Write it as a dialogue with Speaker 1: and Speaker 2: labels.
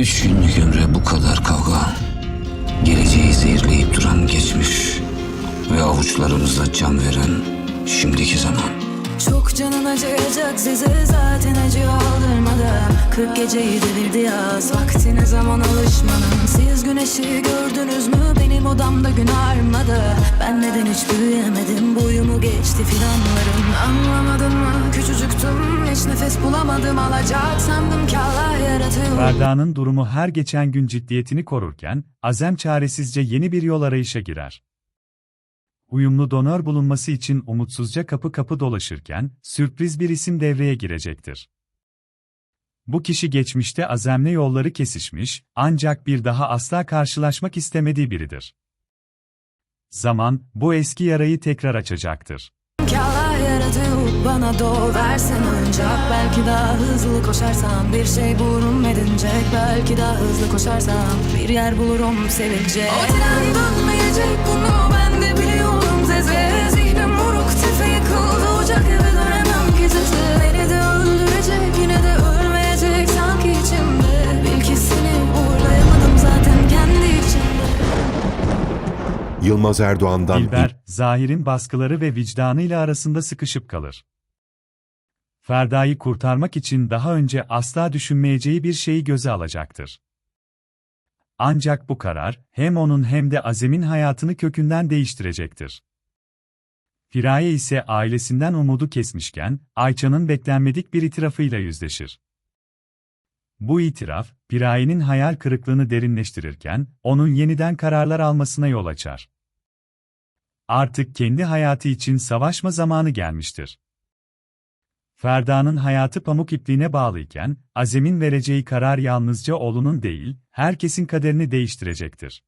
Speaker 1: Üç günlük ömre bu kadar kavga. Geleceği zehirleyip duran geçmiş. Ve avuçlarımızda can veren şimdiki zaman.
Speaker 2: Çok canın acıyacak size zaten acı aldırmadan Kırk geceyi devirdi yaz vakti ne zaman alışmanın Siz güneşi gördünüz mü benim odamda gün armadı Ben neden hiç büyüyemedim boyumu geçti fidanlarım Anlamadın mı küçücüktüm hiç nefes bulamadım alacak sandım ki Allah yaratıyor
Speaker 3: Ferda'nın durumu her geçen gün ciddiyetini korurken, Azem çaresizce yeni bir yol arayışa girer. Uyumlu donör bulunması için umutsuzca kapı kapı dolaşırken, sürpriz bir isim devreye girecektir. Bu kişi geçmişte Azem'le yolları kesişmiş, ancak bir daha asla karşılaşmak istemediği biridir. Zaman, bu eski yarayı tekrar açacaktır.
Speaker 2: ki Allah yaratıyor Bana doğu versen oyuncak Belki daha hızlı koşarsam Bir şey bulurum edinecek Belki daha hızlı koşarsam Bir yer bulurum sevilecek O tren dönmeyecek bunu ben de biliyorum. Zeze zihnim moruk tefe yıkıldı Ocak eve dönemem ki zeze. Beni de öldürecek yine de ölmeyecek. Sanki içimde Bil ki seni uğurlayamadım zaten kendi içimde.
Speaker 4: Yılmaz Erdoğan'dan
Speaker 3: Dilber, Zahir'in baskıları ve vicdanıyla arasında sıkışıp kalır. Ferda'yı kurtarmak için daha önce asla düşünmeyeceği bir şeyi göze alacaktır. Ancak bu karar, hem onun hem de Azem'in hayatını kökünden değiştirecektir. Firaye ise ailesinden umudu kesmişken, Ayça'nın beklenmedik bir itirafıyla yüzleşir. Bu itiraf, Piraye'nin hayal kırıklığını derinleştirirken, onun yeniden kararlar almasına yol açar. Artık kendi hayatı için savaşma zamanı gelmiştir. Ferda'nın hayatı pamuk ipliğine bağlıyken, Azem'in vereceği karar yalnızca oğlunun değil, herkesin kaderini değiştirecektir.